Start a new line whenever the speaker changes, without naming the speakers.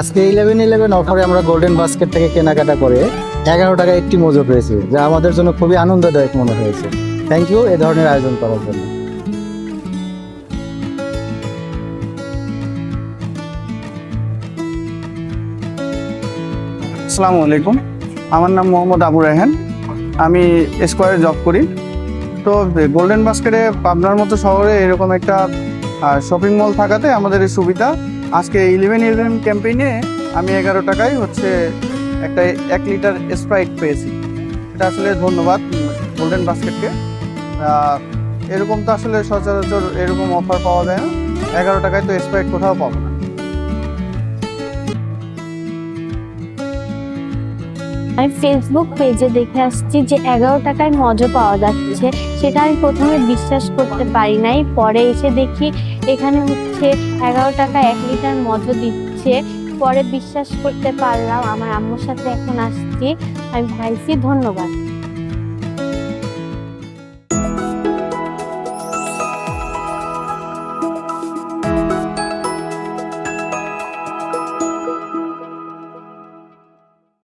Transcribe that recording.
আজকে eleven eleven অফারে আমরা গোল্ডেন বাস্কেট থেকে কেনাকাটা করে এগারো টাকা একটি মজো পেয়েছি, যা আমাদের জন্য খুবই আনন্দদায়ক মনে হয়েছে। থ্যাংক ইউ এ ধরনের আয়োজন করার জন্য।
আসসালামু আলাইকুম, আমার নাম মোহাম্মদ আবু রায়হান আমি স্কোয়ারে জব করি। তো গোল্ডেন বাস্কেটে পাবনার মতো শহরে এরকম একটা শপিং মল থাকাতে আমাদের সুবিধা। আজকে ইলেভেন ইলেভেন ক্যাম্পেইনে আমি এগারো টাকায় হচ্ছে একটা এক লিটার স্প্রাইট পেয়েছি। এটা আসলে ধন্যবাদ গোল্ডেন বাস্কেটকে এরকম তো আসলে সচরাচর এরকম অফার পাওয়া যায় না। এগারো টাকায় তো স্প্রাইট কোথাও পাবো না।
আমি ফেসবুক পেজে দেখে আসছি যে এগারো টাকায় মজা পাওয়া যাচ্ছে। সেটা আমি প্রথমে বিশ্বাস করতে পারি নাই। পরে এসে দেখি এখানে হচ্ছে এগারো টাকা এক লিটার মজো দিচ্ছে। পরে বিশ্বাস করতে পারলাম। আমার আম্মুর সাথে এখন আসছি। আমি ভাইছি ধন্যবাদ।